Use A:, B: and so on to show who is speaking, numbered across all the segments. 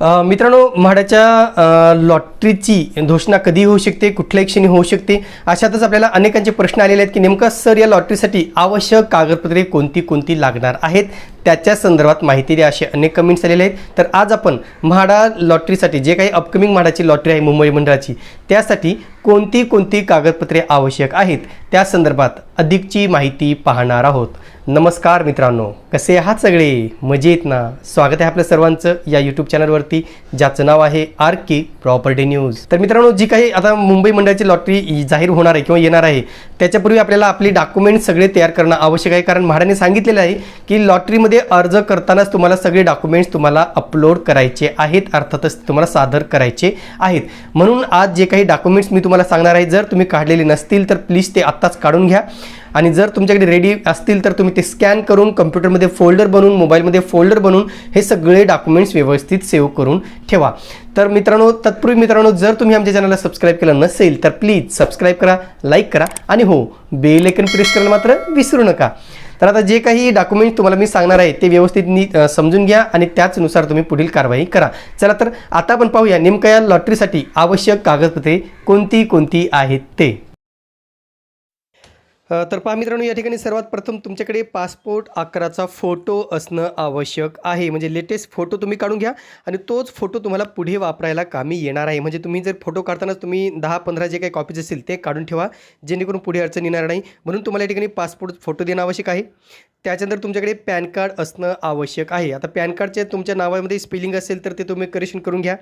A: मित्रांनो म्हाडाच्या लॉटरीची घोषणा कधी होऊ शकते? कुठल्याही क्षणी होऊ शकते? अशातच आपल्याला अनेकांचे प्रश्न आलेले आहेत की नेमका सर या लॉटरीसाठी आवश्यक कागदपत्रे कोणती कोणती लागणार आहेत? त्याच्या संदर्भात माहिती द्या असे अनेक कमेंट्स आलेले आहेत. तर आज आपण म्हाडा लॉटरीसाठी जे काही अपकमिंग म्हाडाची लॉटरी आहे मुंबई मंडळाची त्यासाठी कोणती कोणती कागदपत्रे आवश्यक आहेत? त्या संदर्भात अधिकची माहिती पाहणार आहोत. नमस्कार मित्रांनो कसे आहात सगळे? मजेत ना? स्वागत आहे आपल्या सर्वांचं या यूट्यूब चॅनलवरती ज्याचं नाव आहे आर के प्रॉपर्टी न्यूज. तर मित्रांनो जी काही आता मुंबई मंडळाची लॉटरी जाहीर होणार आहे किंवा येणार आहे त्याच्यापूर्वी आपल्याला आपली डॉक्युमेंट सगळे तयार करणं आवश्यक आहे. कारण म्हाडाने सांगितलेलं आहे की लॉटरीमध्ये अर्ज करतानाच तुम्हाला सगळे डॉक्युमेंट्स तुम्हाला अपलोड करायचे आहेत. अर्थातच तुम्हाला सादर करायचे आहेत. म्हणून आज जे काही डॉक्युमेंट्स मी तुम्हाला सांगणार आहे जर तुम्ही काढलेले नसतील तर प्लीज ते आत्ताच काढून घ्या. आणि जर तुमच्याकडे रेडी असतील तर तुम्ही ते स्कॅन करून कम्प्युटरमध्ये फोल्डर बनवून मोबाईलमध्ये फोल्डर बनवून हे सगळे डॉक्युमेंट्स व्यवस्थित सेव्ह करून ठेवा. तर मित्रांनो तत्पूर्वी मित्रांनो जर तुम्ही आमच्या चॅनलला सबस्क्राईब केलं नसेल तर प्लीज सबस्क्राईब करा लाईक करा आणि हो बेल आयकन प्रेस करायला मात्र विसरू नका. तर आता जे काही डॉक्युमेंट तुम्हाला मी सांगणार आहे ते व्यवस्थित नीट समजून घ्या आणि त्याचनुसार तुम्ही पुढील कारवाई करा. चला तर आता आपण पाहूया नेमकं या लॉटरीसाठी आवश्यक कागदपत्रे कोणती कोणती आहेत ते. तर पहा मित्रांनो या ठिकाणी सर्वात प्रथम तुमच्याकडे पासपोर्ट आकाराचा फोटो असणं आवश्यक आहे. म्हणजे लेटेस्ट फोटो तुम्ही काढून घ्या आणि तोच फोटो तुम्हाला पुढे वापरायला कामी येणार आहे. म्हणजे तुम्ही जर फोटो काढतानाच तुम्ही दहा पंधरा जे काही कॉपीज असतील ते काढून ठेवा जेणेकरून पुढे अडचण येणार नाही. म्हणून तुम्हाला या ठिकाणी पासपोर्ट फोटो देणं आवश्यक आहे. त्याच्यानंतर तुमच्याकडे पॅन कार्ड असणं आवश्यक आहे. आता पॅन कार्डचे तुमच्या नावामध्ये स्पेलिंग असेल तर ते तुम्ही करेक्शन करून घ्या.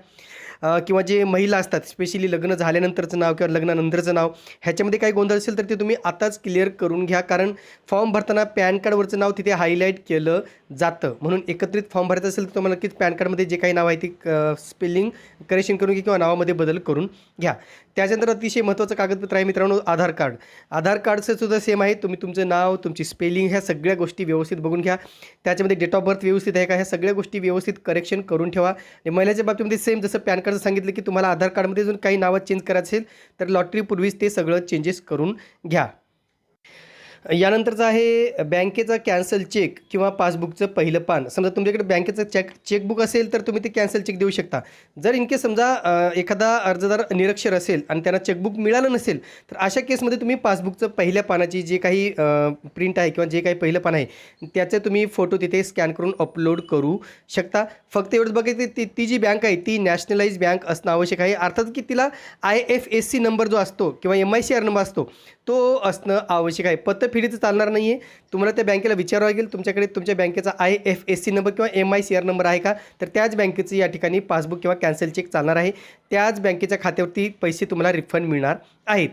A: किंवा जे महिला असतात स्पेशली लग्न झाल्यानंतरचं नाव किंवा लग्नानंतरचं नाव ह्याच्यामध्ये काही गोंधळ असेल तर ते तुम्ही आताच क्लिअर करून घ्या. कारण फॉर्म भरताना पॅन कार्डवरचं नाव तिथे हायलाईट केलं जातं. म्हणून एकत्रित फॉर्म भरायचं असेल तर तुम्हाला नक्कीच पॅन कार्डमध्ये जे काही नाव आहे ते स्पेलिंग करेक्शन करून घ्या किंवा नावामध्ये बदल करून घ्या. त्याच्यानंतर अतिशय महत्त्वाचं कागदपत्र आहे मित्रांनो आधार कार्ड. आधार कार्डचं सुद्धा सेम आहे. तुम्ही तुमचं नाव तुमची स्पेलिंग ह्या सगळ्या गोष्टी व्यवस्थित बघून घ्या. त्याच्यामध्ये डेट ऑफ बर्थ व्यवस्थित आहे का? ह्या सगळ्या गोष्टी व्यवस्थित करेक्शन करून ठेवा. आणि महिलाच्या बाबतीमध्ये सेम जसं पॅन कार्ड कार्डचं सांगितलं की तुम्हाला आधार कार्डमध्ये जर काही नावं चेंज करायचं असेल तर लॉटरीपूर्वीच ते सगळं चेंजेस करून घ्या. यानंतरचं आहे बँकेचा कॅन्सल चेक किंवा पासबुकचं पहिलं पान. समजा तुमच्याकडे बँकेचं चेक चेकबुक असेल तर तुम्ही ते कॅन्सल चेक देऊ शकता. जर इन केस समजा एखादा अर्जदार निरक्षर असेल आणि त्यांना चेकबुक मिळालं नसेल तर अशा केसमध्ये तुम्ही पासबुकचं पहिल्या पानाची जे काही प्रिंट आहे किंवा जे काही पहिलं पान आहे त्याचे तुम्ही फोटो तिथे स्कॅन करून अपलोड करू शकता. फक्त एवढंच बघा ती ती- ती जी बँक आहे ती नॅशनलाइज बँक असणं आवश्यक आहे. अर्थात की तिला I F S C number जो असतो किंवा M I C R number असतो तो असणं आवश्यक आहे. पत्त चालणार नाही आहे तुम्हाला त्या बँकेला विचारावं लागेल. तुमच्याकडे तुमच्या बँकेचा I F S C number किंवा M I C R number आहे का? तर त्याच बँकेचं या ठिकाणी पासबुक किंवा कॅन्सल चेक चालणार आहे. त्याच बँकेच्या खात्यावरती पैसे तुम्हाला रिफंड मिळणार आहेत.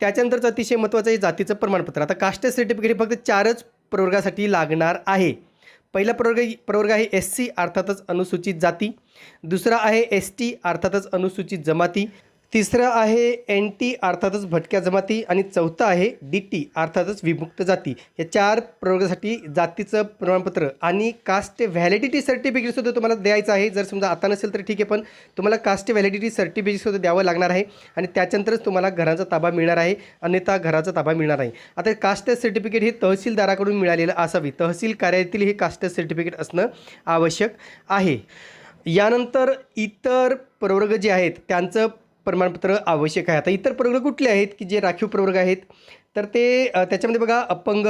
A: त्याच्यानंतरचं अतिशय महत्त्वाचं आहे जातीचं प्रमाणपत्र. आता कास्ट सर्टिफिकेट फक्त चारच प्रवर्गासाठी लागणार आहे. पहिला प्रवर्ग प्रवर्ग आहे एस सी अर्थातच अनुसूचित जाती. दुसरा आहे एस टी अर्थातच अनुसूचित जमाती. तिसरं आहे एन टी अर्थातच भटक्या जमाती आणि चौथं आहे डी टी अर्थातच विमुक्त जाती. या चार प्रवर्गासाठी जातीचं प्रमाणपत्र आणि कास्ट व्हॅलिडिटी सर्टिफिकेटसुद्धा तुम्हाला द्यायचं आहे. जर समजा आता नसेल तर ठीक आहे पण तुम्हाला कास्ट व्हॅलिडिटी सर्टिफिकेटसुद्धा द्यावं लागणार आहे आणि त्याच्यानंतरच तुम्हाला घराचा ताबा मिळणार आहे. अन्यथा घराचा ताबा मिळणार आहे आता कास्ट सर्टिफिकेट हे तहसीलदाराकडून मिळालेलं असावी. तहसील कार्यालयातील हे कास्ट सर्टिफिकेट असणं आवश्यक आहे. यानंतर इतर प्रवर्ग जे आहेत त्यांचं प्रमाणपत्र आवश्यक आहे. आता इतर प्रवर्ग कुठले आहेत की जे राखीव प्रवर्ग आहेत? तर ते त्याच्यामध्ये बघा अपंग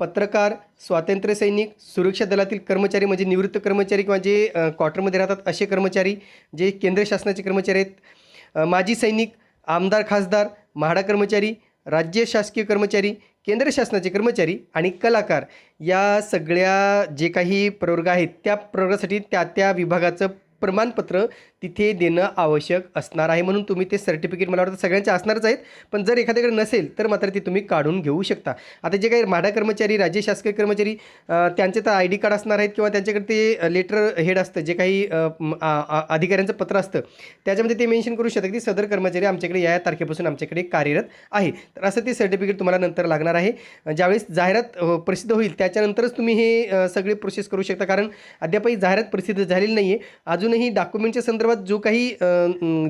A: पत्रकार स्वातंत्र्यसैनिक सुरक्षा दलातील कर्मचारी म्हणजे निवृत्त कर्मचारी किंवा जे क्वार्टरमध्ये राहतात असे कर्मचारी जे केंद्र शासनाचे कर्मचारी आहेत. माजी सैनिक आमदार खासदार म्हाडा कर्मचारी राज्य शासकीय कर्मचारी केंद्र शासनाचे कर्मचारी आणि कलाकार या सगळ्या जे काही प्रवर्ग आहेत त्या प्रवर्गासाठी त्या त्या विभागाचं प्रमाणपत्र तिथे देणं आवश्यक असणार आहे म्हणून तुम्ही ते सर्टिफिकेट मला वाटतं सगळ्यांचे असणारच आहेत. पण जर एखाद्याकडे नसेल तर मात्र ते तुम्ही काढून घेऊ शकता. आता जे काही म्हाडा कर्मचारी राज्य शासकीय कर्मचारी त्यांचे तर आय डी कार्ड असणार आहेत किंवा त्यांच्याकडे ते लेटर हेड असतं जे काही आ- अधिकाऱ्यांचं पत्र असतं त्याच्यामध्ये ते मेन्शन करू शकतात की सदर कर्मचारी आमच्याकडे या या तारखेपासून आमच्याकडे कार्यरत आहे. तर असं ते सर्टिफिकेट तुम्हाला नंतर लागणार आहे. ज्यावेळेस जाहिरात प्रसिद्ध होईल त्याच्यानंतरच तुम्ही हे सगळे प्रोसेस करू शकता. कारण अद्यापही जाहिरात प्रसिद्ध झालेली नाही आहे अजून अजूनही डॉक्युमेंटच्या संदर्भात जो काही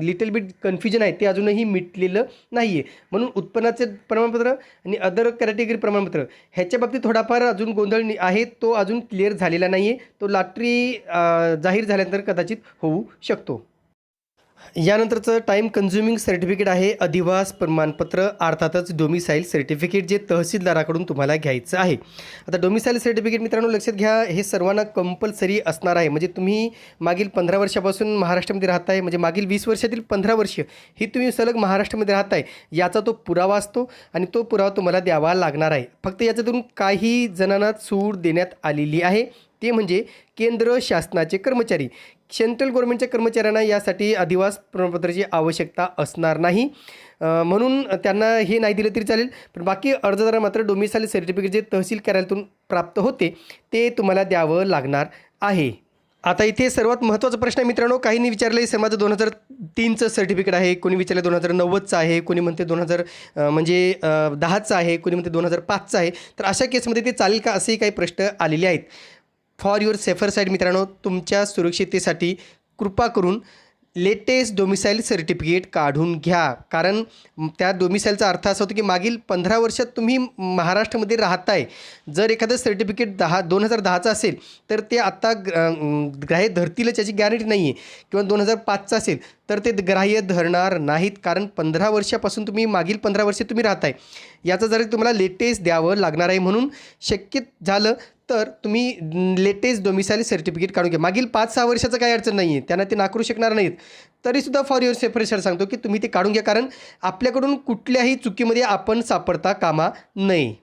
A: लिटल बिट कन्फ्युजन आहे ते अजूनही मिटलेलं नाही आहे म्हणून उत्पन्नाचे प्रमाणपत्र आणि अदर कॅटेगरी प्रमाणपत्र ह्याच्या बाबतीत थोडाफार अजून गोंधळ आहे तो अजून क्लिअर झालेला नाही आहे तो लॉटरी जाहीर झाल्यानंतर कदाचित होऊ शकतो. यानंतरचं टाईम कन्झ्युमिंग सर्टिफिकेट आहे. अधिवास प्रमाणपत्र अर्थातच डोमिसाईल सर्टिफिकेट जे तहसीलदाराकडून तुम्हाला घ्यायचं आहे. आता डोमिसाईल सर्टिफिकेट मित्रांनो लक्षात घ्या हे सर्वांना कंपल्सरी असणार आहे. म्हणजे तुम्ही मागील पंधरा वर्षापासून महाराष्ट्रामध्ये राहताय. म्हणजे मागील वीस वर्षातील पंधरा वर्ष ही तुम्ही सलग महाराष्ट्रामध्ये राहताय. याचा तो पुरावा असतो आणि तो पुरावा तुम्हाला द्यावा लागणार आहे. फक्त याच्यातून काही जणांना सूट देण्यात आलेली आहे. ते म्हणजे केंद्र शासनाचे कर्मचारी. सेंट्रल गव्हर्नमेंटच्या कर्मचाऱ्यांना यासाठी अधिवास प्रमाणपत्राची आवश्यकता असणार नाही. म्हणून त्यांना हे नाही दिलं तरी चालेल. पण बाकी अर्जदार मात्र डोमिसाईल सर्टिफिकेट जे तहसील कार्यालयातून प्राप्त होते ते तुम्हाला द्यावं लागणार आहे. आता इथे सर्वात महत्त्वाचा प्रश्न आहे मित्रांनो काहींनी विचारलं आहे माझं दोन हजार तीनचं सर्टिफिकेट आहे कोणी विचारलं दोन हजार नव्वदचं आहे कोणी म्हणते दोन हजार म्हणजे दहाचं आहे कोणी म्हणते दोन हजार पाचचं आहे. तर अशा केसमध्ये ते चालेल का? असेही काही प्रश्न आलेले आहेत. फॉर युअर सेफर साईड मित्रांनो तुमच्या सुरक्षिततेसाठी कृपा करून लेटेस्ट डोमिसाईल सर्टिफिकेट काढून घ्या. कारण त्या डोमिसाईलचा अर्थ असा होतो की मागील पंधरा वर्षात तुम्ही महाराष्ट्रामध्ये राहताय. जर एखादं सर्टिफिकेट दहा दोन हजार दहाचं असेल तर ते आत्ता ग्राह्य धरतीलच याची गॅरंटी नाही आहे किंवा दोन हजार पाचचं असेल तर ते ग्राह्य धरणार नाहीत. कारण पंधरा वर्षापासून तुम्ही मागील पंधरा वर्षे तुम्ही राहताय. याचं जर तुम्हाला लेटेस्ट द्यावं लागणार आहे म्हणून शक्य झालं तर तुम्ही लेटेस्ट डोमिसाईल सर्टिफिकेट काढून घ्या. मागील पाच सहा वर्षाचं काही अडचण नाही आहे त्यांना ते नाकारू शकणार नाहीत. तरीसुद्धा फॉर युअर सेफरेशन सांगतो की तुम्ही ते काढून घ्या. कारण आपल्याकडून कुठल्याही चुकीमध्ये आपण सापडता कामा नये.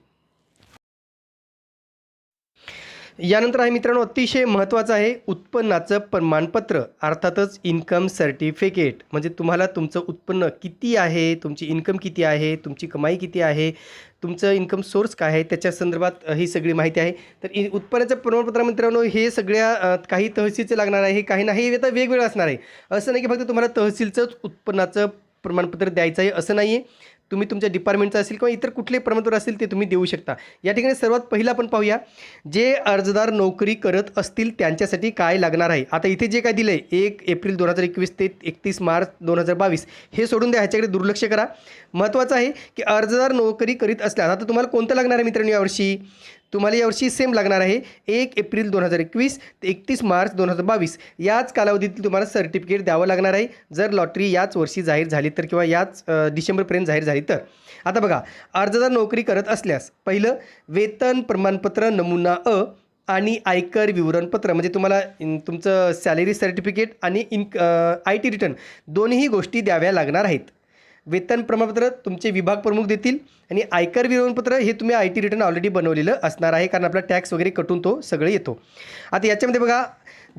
A: यानंतर आहे मित्रांनो अतिशय महत्त्वाचं आहे उत्पन्नाचं प्रमाणपत्र अर्थातच इन्कम सर्टिफिकेट म्हणजे तुम्हाला तुमचं उत्पन्न किती आहे तुमची इन्कम किती आहे तुमची कमाई किती आहे तुमचं इन्कम सोर्स काय आहे त्याच्या संदर्भात ही सगळी माहिती आहे. तर इ उत्पन्नाचं प्रमाणपत्र मित्रांनो हे सगळ्या काही तहसीलचं लागणार आहे काही नाही हे आता वेगवेगळं असणार आहे. असं नाही की फक्त तुम्हाला तहसीलचंच उत्पन्नाचं प्रमाणपत्र द्यायचं आहे असं नाही आहे तुम्ही तुमच्या डिपार्टमेंटचं असेल किंवा इतर कुठले प्रमाणपत्र असेल ते तुम्ही देऊ शकता. या ठिकाणी सर्वात पहिलं आपण पाहूया जे अर्जदार नोकरी करत असतील त्यांच्यासाठी काय लागणार आहे? आता इथे जे काय दिलं आहे एक एप्रिल दोन हजार एकवीस ते एकतीस मार्च दोन हजार बावीस हे सोडून द्या ह्याच्याकडे दुर्लक्ष करा. महत्त्वाचं आहे की अर्जदार नोकरी करीत असल्यास आता तुम्हाला कोणतं लागणार आहे मित्रांनो यावर्षी? तुम्हाला यावर्षी सेम लागणार आहे. एक एप्रिल दोन हजार एकवीस ते एकतीस मार्च दोन हजार बावीस. याच कालावधीतील तुम्हाला सर्टिफिकेट द्यावं लागणार आहे. जर लॉटरी याच वर्षी जाहीर झाली तर किंवा याच डिसेंबरपर्यंत जाहीर झाली तर. आता बघा अर्जदार नोकरी करत असल्यास पहिलं वेतन प्रमाणपत्र नमुना अ आणि आयकर विवरणपत्र म्हणजे तुम्हाला तुमचं सॅलरी सर्टिफिकेट आणि इन आय टी रिटर्न दोन्ही गोष्टी द्याव्या लागणार आहेत. वेतन प्रमाणपत्र तुमचे विभाग प्रमुख देतील आणि आयकर विवरणपत्र हे तुम्ही आय टी रिटर्न ऑलरेडी बनवलेलं असणार आहे कारण आपला टॅक्स वगैरे कटून तो सगळं येतो. आता याच्यामध्ये बघा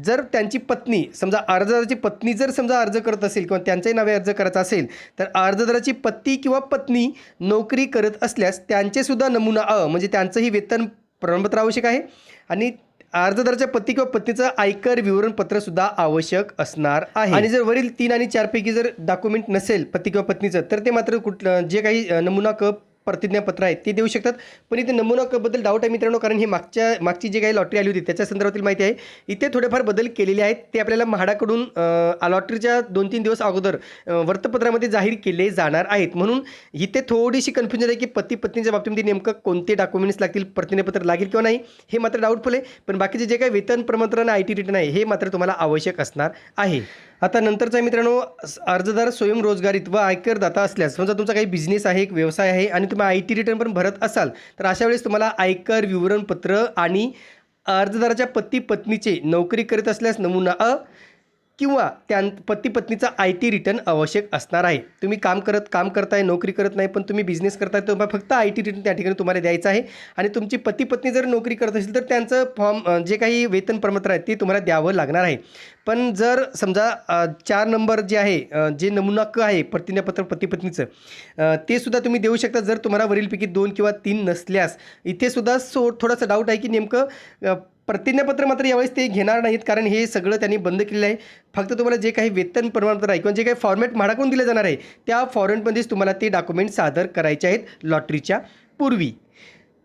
A: जर त्यांची पत्नी समजा अर्जदाराची पत्नी जर समजा अर्ज करत असेल किंवा त्यांच्याही नावे अर्ज करायचा असेल तर अर्जदाराची पती किंवा पत्नी नोकरी करत असल्यास त्यांचेसुद्धा नमुना अ म्हणजे त्यांचंही वेतन प्रमाणपत्र आवश्यक आहे. आणि अर्जदाराच्या पती किंवा पत्नीचं आयकर विवरणपत्र सुद्धा आवश्यक असणार आहे. आणि जर वरील तीन आणि चारपैकी जर डॉक्युमेंट नसेल पती किंवा पत्नीचं तर ते मात्र कुठलं जे काही नमुना कप प्रतिज्ञापत्र आहेत ते देऊ शकतात. पण इथे नमुनाबद्दल बद्दल डाऊट आहे मित्रांनो कारण हे मागच्या मागची जी काही लॉटरी आली होती त्याच्या संदर्भातील माहिती आहे. इथे थोडेफार बदल केलेले आहेत. ते आपल्याला म्हाडाकडून लॉटरीच्या दोन तीन दिवस अगोदर वृत्तपत्रामध्ये जाहीर केले जाणार आहेत. म्हणून इथे थोडीशी कन्फ्युजन आहे की पती पत्नीच्या बाबतीमध्ये नेमकं कोणते डॉक्युमेंट्स लागतील प्रतिज्ञापत्र लागेल किंवा नाही हे मात्र डाऊटफुल आहे. पण बाकीचे जे काही वेतन प्रमाणपत्र आणि आय टी रिटर्न आहे हे मात्र तुम्हाला आवश्यक असणार आहे. आता नंतरचा मित्रांनो अर्जदार स्वयंरोजगारीत व आयकरदाता असल्यास समजा तुमचा काही बिझनेस आहे एक व्यवसाय आहे आणि तुम्ही आय टी रिटर्न पण भरत असाल तर अशा वेळेस तुम्हाला आयकर विवरणपत्र आणि अर्जदाराच्या पती पत्नीचे नोकरी करत असल्यास नमुना अ किंवा त्या पती पत्नीचा आय टी रिटर्न आवश्यक असणार आहे. तुम्ही काम करत काम करताय नोकरी करत नाही पण तुम्ही बिझनेस करताय तर फक्त आय टी रिटर्न त्या ठिकाणी तुम्हाला द्यायचं आहे. आणि तुमची पती पत्नी जर नोकरी करत असेल तर त्यांचं फॉर्म जे काही वेतन प्रमाणपत्र आहे ते तुम्हाला द्यावं लागणार आहे. पण जर समजा चार नंबर जे आहे जे नमुना क आहे प्रतिज्ञापत्र पती पत्नीचं ते सुद्धा तुम्ही देऊ शकता जर तुम्हाला वरीलपैकी दोन किंवा तीन नसल्यास. इथे सुद्धा सो थोडासा डाऊट आहे की नेमकं प्रतिज्ञापत्र मात्र यावेळेस ते घेणार नाहीत कारण हे सगळं त्यांनी बंद केलेलं आहे. फक्त तुम्हाला जे काही वेतन प्रमाणपत्र आहे किंवा जे काही फॉर्मॅट म्हाडाकडून दिलं जाणार आहे त्या फॉर्मॅटमध्येच तुम्हाला ते डॉक्युमेंट सादर करायचे आहेत लॉटरीच्या पूर्वी.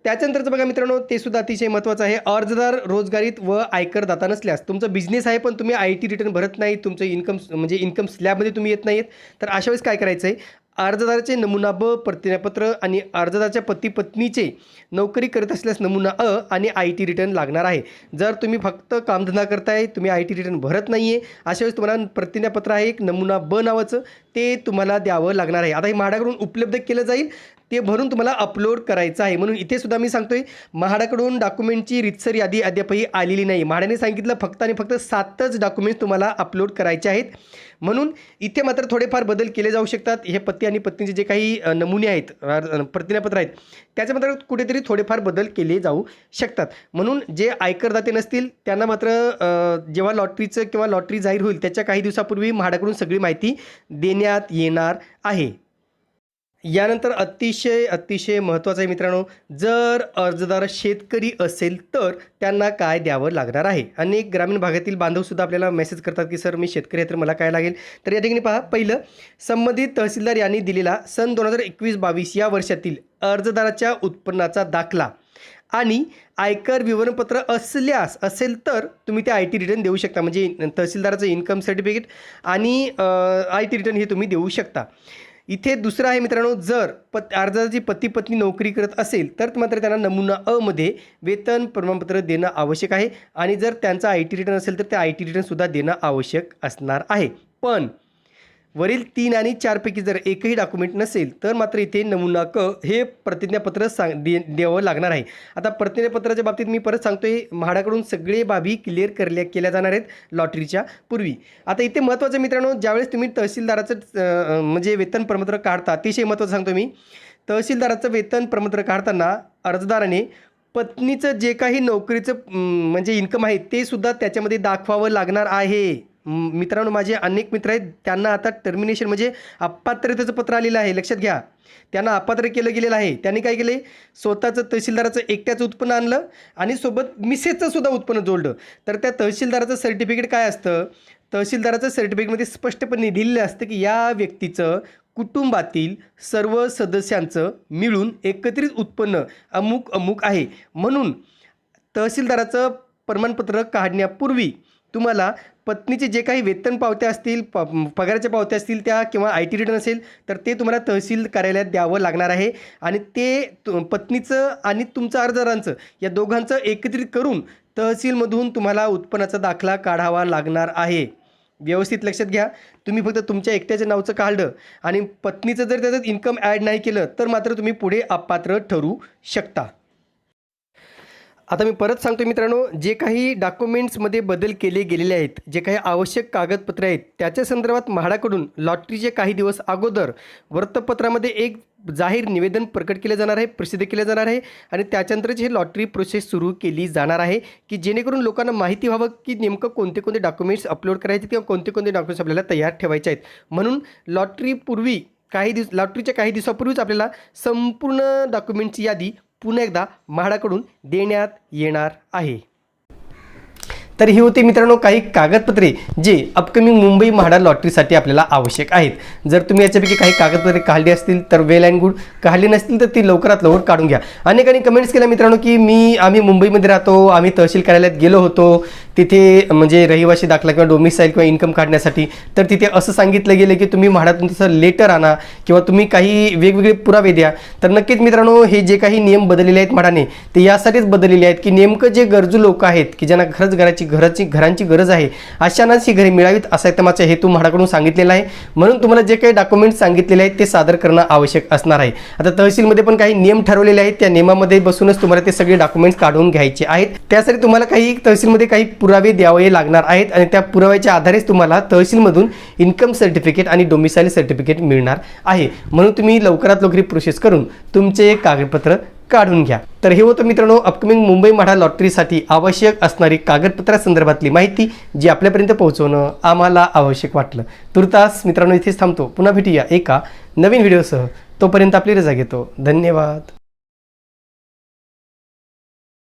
A: त्याच्यानंतरचं बघा मित्रांनो ते सुद्धा अतिशय महत्त्वाचं आहे. अर्जदार रोजगारीत व आयकरदाता नसल्यास तुमचा बिझनेस आहे पण तुम्ही आय टी रिटर्न भरत नाही तुमचं इन्कम म्हणजे इन्कम स्लॅबमध्ये तुम्ही येत नाहीत. तर अशा वेळेस काय करायचं आहे अर्जदाराचे नमुना ब प्रतिज्ञापत्र आणि अर्जदाराच्या पती पत्नीचे नोकरी करत असल्यास नमुना अ आणि आय टी रिटर्न लागणार आहे. जर तुम्ही फक्त कामधंदा करताय तुम्ही आय टी रिटर्न भरत नाही आहे अशा वेळेस तुम्हाला प्रतिज्ञापत्र आहे एक नमुना ब नावाचं. ते तुम्हाला द्यावं लागणार आहे. आता हे म्हाडाकडून उपलब्ध केलं जाईल ते भरून तुम्हाला अपलोड करायचं आहे. म्हणून इथे सुद्धा मी सांगतोय म्हाडाकडून डॉक्युमेंटची रितसर यादी अद्यापही आलेली नाही. म्हाडाने सांगितलं फक्त आणि फक्त सातच डॉक्युमेंट्स तुम्हाला अपलोड करायचे आहेत. म्हणून इथे मात्र थोडेफार बदल केले जाऊ शकतात. हे पती आणि पत्नीचे जे काही नमुने आहेत प्रतिज्ञापत्र आहेत त्याच्या मात्र कुठेतरी थोडेफार बदल केले जाऊ शकतात. म्हणून जे आयकरदाते नसतील त्यांना मात्र जेव्हा लॉटरीचं किंवा लॉटरी जाहीर होईल त्याच्या काही दिवसापूर्वी म्हाडाकडून सगळी माहिती देण्यात येणार आहे. यानंतर अतिशय अतिशय महत्त्वाचं आहे मित्रांनो जर अर्जदार शेतकरी असेल तर त्यांना काय द्यावं लागणार आहे? अनेक ग्रामीण भागातील बांधवसुद्धा आपल्याला मेसेज करतात की सर मी शेतकरी आहे तर मला काय लागेल? तर या ठिकाणी पहा पहिलं संबंधित तहसीलदार यांनी दिलेला सन दोन हजार एकवीस बावीस या वर्षातील अर्जदाराच्या उत्पन्नाचा दाखला. आणि आयकर विवरणपत्र असल्यास असेल तर तुम्ही ते आय टी रिटर्न देऊ शकता. म्हणजे तहसीलदाराचं इन्कम सर्टिफिकेट आणि आय टी रिटर्न हे तुम्ही देऊ शकता. इथे दुसरं आहे मित्रांनो जर पत अर्जाची पती पत्नी नोकरी करत असेल तर मात्र त्यांना नमुना अमध्ये वेतन प्रमाणपत्र देणं आवश्यक आहे. आणि जर त्यांचा आय टी रिटर्न असेल तर ते आय टी रिटर्नसुद्धा देणं आवश्यक असणार आहे. पण वरील तीन आणि चारपैकी जर एकही डॉक्युमेंट नसेल तर मात्र इथे नमुना क हे प्रतिज्ञापत्र सांग दे द्यावं लागणार आहे. आता प्रतिज्ञापत्राच्या बाबतीत मी परत सांगतोय म्हाडाकडून सगळे बाबी क्लिअर करल्या केल्या जाणार आहेत लॉटरीच्या पूर्वी. आता इथे महत्त्वाचं मित्रांनो ज्यावेळेस तुम्ही तहसीलदाराचं म्हणजे वेतन प्रमाणपत्र काढता अतिशय महत्त्वाचं सांगतो मी. तहसीलदाराचं वेतन प्रमाणपत्र काढताना अर्जदाराने पत्नीचं जे काही नोकरीचं म्हणजे इन्कम आहे ते सुद्धा त्याच्यामध्ये दाखवावं लागणार आहे. मित्रांनो माझे अनेक मित्र आहेत त्यांना आता टर्मिनेशन म्हणजे अपात्रतेचं पत्र आलेलं आहे. लक्षात घ्या. त्यांना अपात्र केलं गेलेलं आहे. त्यांनी काय केले स्वतःचं तहसीलदाराचं एकट्याचं उत्पन्न आणलं आणि सोबत मिसेसचं सुद्धा उत्पन्न जोडलं. तर त्या तहसीलदाराचं सर्टिफिकेट काय असतं? तहसीलदाराचं सर्टिफिकेटमध्ये स्पष्टपणे दिलेलं असतं की या व्यक्तीचं कुटुंबातील सर्व सदस्यांचं मिळून एकत्रित उत्पन्न अमुक अमुक आहे. म्हणून तहसीलदाराचं प्रमाणपत्र काढण्यापूर्वी तुम्हाला पत्नीचे जे काही वेतन पावत्या असतील प पगाराच्या पावत्या असतील त्या किंवा आय टी रिटर्न असेल तर ते तुम्हाला तहसील कार्यालयात द्यावं लागणार आहे. आणि ते तु- पत्नीचं आणि तुमचं अर्जदारांचं या दोघांचं एकत्रित करून तहसीलमधून तुम्हाला उत्पन्नाचा दाखला काढावा लागणार आहे. व्यवस्थित लक्षात घ्या. तुम्ही फक्त तुमच्या एकट्याच्या नावचं काढलं आणि पत्नीचं जर त्याच्यात इन्कम ॲड नाही केलं तर मात्र तुम्ही पुढे अपात्र ठरू शकता. आता मी परत सांगतो मित्रांनो जे काही डॉक्युमेंट्समध्ये बदल केले गेलेले आहेत जे काही आवश्यक कागदपत्रे आहेत त्याच्या संदर्भात म्हाडाकडून लॉटरीचे काही दिवस अगोदर वृत्तपत्रामध्ये एक जाहीर निवेदन प्रकट केले जाणार आहे प्रसिद्ध केले जाणार आहे आणि त्याच्यानंतरच हे लॉटरी प्रोसेस सुरू केली जाणार आहे की जेणेकरून लोकांना माहिती व्हावं की नेमकं कोणते कोणते डॉक्युमेंट्स अपलोड करायचे किंवा कोणते कोणते डॉक्युमेंट्स आपल्याला तयार ठेवायचे आहेत. म्हणून लॉटरीपूर्वी काही दिवस लॉटरीच्या काही दिवसापूर्वीच आपल्याला संपूर्ण डॉक्युमेंटची यादी पुन्हा एकदा म्हाडाकडून देण्यात येणार आहे. तर ही होती मित्रांनो काही कागदपत्रे जे अपकमिंग मुंबई म्हाडा लॉटरीसाठी आपल्याला आवश्यक आहेत. जर तुम्ही याच्यापैकी काही कागदपत्रे काढली असतील तर वेल अँड गुड काढली नसतील तर ती लवकरात लवकर काढून घ्या. अनेकांनी कमेंट्स केल्या मित्रांनो की मी आम्ही मुंबईमध्ये राहतो आम्ही तहसील कार्यालयात गेलो होतो. तिथे म्हणजे रहिवासी दाखला किंवा डोमिसाईल किंवा इन्कम काढण्यासाठी. तर तिथे असं सांगितलं गेलं की तुम्ही म्हाडातून तसं लेटर आणा किंवा तुम्ही काही वेगवेगळे पुरावे द्या. तर नक्कीच मित्रांनो हे जे काही नियम बदललेले आहेत म्हाडाने ते यासाठीच बदललेले आहेत की नेमकं जे गरजू लोक आहेत की ज्यांना खरंच घराची घराची घरांची गरज आहे. अशांनाच ही घरे मिळावीत असा एक हेतू म्हाडाकडून सांगितलेला आहे. म्हणून तुम्हाला जे काही डॉक्युमेंट्स सांगितलेले आहेत ते सादर करणं आवश्यक असणार आहे. आता तहसीलमध्ये पण काही नियम ठरवलेले आहेत. त्या नियमामध्ये बसूनच तुम्हाला ते सगळे डॉक्युमेंट्स काढून घ्यायचे आहेत. त्यासाठी तुम्हाला काही तहसीलमध्ये काही पुरावे द्यावे लागणार आहेत आणि त्या पुराव्याच्या आधारेच तुम्हाला तहसीलमधून इन्कम सर्टिफिकेट आणि डोमिसाईल सर्टिफिकेट मिळणार आहे. म्हणून तुम्ही लवकरात लवकर प्रोसेस करून तुमचे कागदपत्र काढून घ्या. तर हे होतं मित्रांनो अपकमिंग मुंबई म्हाडा लॉटरीसाठी आवश्यक असणारी कागदपत्रासंदर्भातली माहिती जी आपल्यापर्यंत पोहोचवणं आम्हाला आवश्यक वाटलं. तुर्तास मित्रांनो इथेच थांबतो. पुन्हा भेटूया एका नवीन व्हिडिओसह. तोपर्यंत आपली रजा घेतो. धन्यवाद.